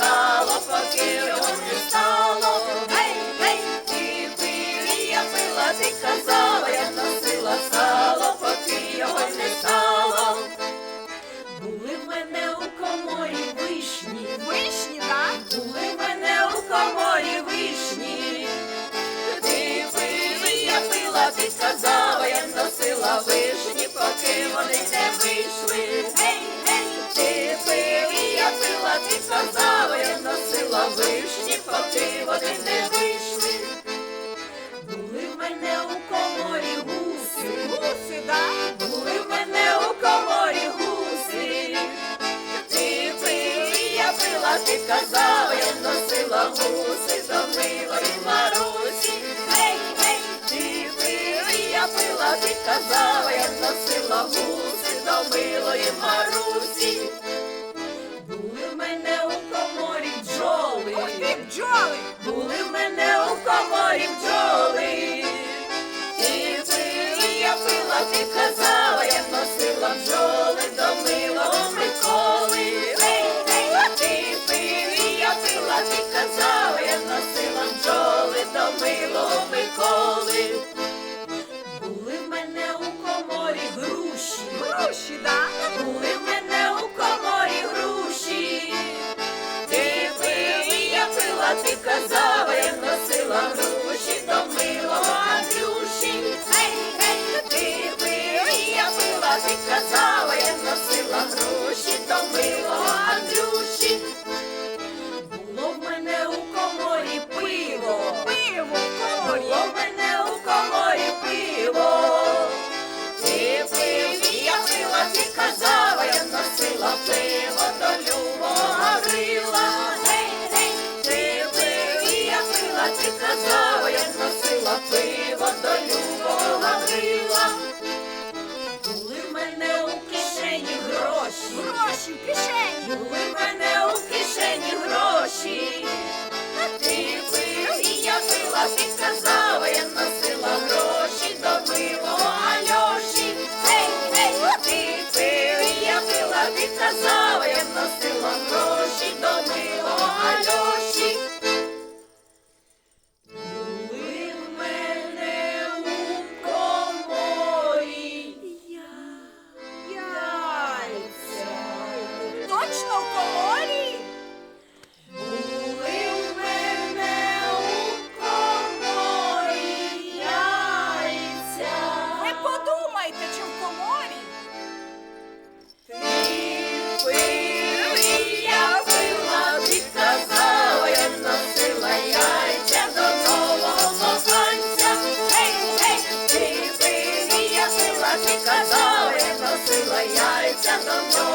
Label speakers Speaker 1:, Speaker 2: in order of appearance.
Speaker 1: power of forgiveness. Поки не вийшли. Були в мене у коморі гуси,
Speaker 2: Гуси, так?
Speaker 1: були в мене у коморі гуси. Ти пив, я пила, ти казала, я носила гуси до милої Марусі. Гей, гей, ти пив, я пила, ти казала, я носила гуси до милої Марусі. Були в мене у коморі бджоли.
Speaker 2: Ух ти, бджоли!
Speaker 1: Коморі бджоли. Ти пив, я пила, ти казала, я носила бджоли до милого Миколи. Ти пив, я пила, ти казала, я носила бджоли до милого Миколи. Були в мене у коморі груші.
Speaker 2: Груші, так?
Speaker 1: Були в мене у коморі груші. Ти пив, я пила, ти казала, ти казала, я носила груші до милого Андрюші. Було в мене у коморі пиво.
Speaker 2: Пиво в коморі.
Speaker 1: Було в мене у коморі пиво. Ти пив, я пила, ти казала, я носила пиво гроші.
Speaker 2: В кишені.
Speaker 1: Були в мене у кишені гроші. Ти пив, і я пила, ти казала, я носила гроші до милого Альоші. Гей, гей, ти пив, і я пила, ти казала, я носила гроші до милого Альоші. Ти пив, і